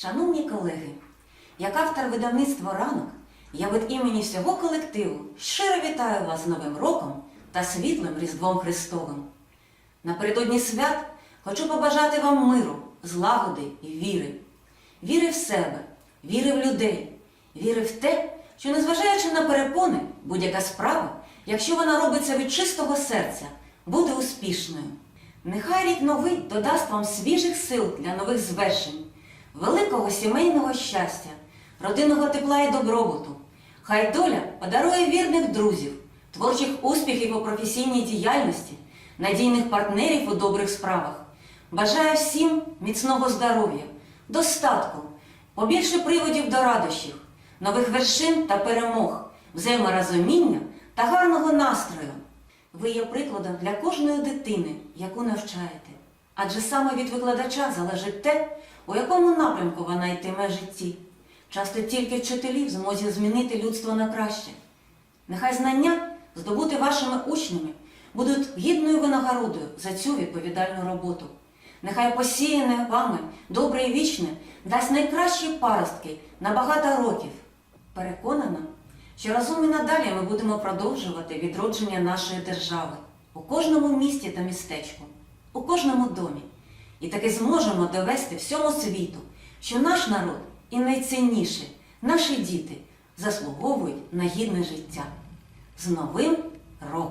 Шановні колеги, як автор видавництва ранок, я від імені всього колективу щиро вітаю вас з Новим роком та світлим Різдвом Христовим. Напередодні свят хочу побажати вам миру, злагоди і віри. Віри в себе, віри в людей, віри в те, що незважаючи на перепони, будь-яка справа, якщо вона робиться від чистого серця, буде успішною. Нехай рік новий додасть вам свіжих сил для нових звершень, великого сімейного щастя, родинного тепла і добробуту. Хай доля подарує вірних друзів, творчих успіхів у професійній діяльності, надійних партнерів у добрих справах. Бажаю всім міцного здоров'я, достатку, побільше приводів до радощів, нових вершин та перемог, взаєморозуміння та гарного настрою. Ви є прикладом для кожної дитини, яку навчаєте. Адже саме від викладача залежить те, у якому напрямку вона йтиме житті. Часто тільки вчителі в змозі змінити людство на краще. Нехай знання, здобути вашими учнями, будуть гідною винагородою за цю відповідальну роботу. Нехай посіяне вами добре і вічне дасть найкращі паростки на багато років. Переконана, що разом і надалі ми будемо продовжувати відродження нашої держави у кожному місті та містечку, у кожному домі. І таки зможемо довести всьому світу, що наш народ і найцінніше, наші діти заслуговують на гідне життя. З Новим роком!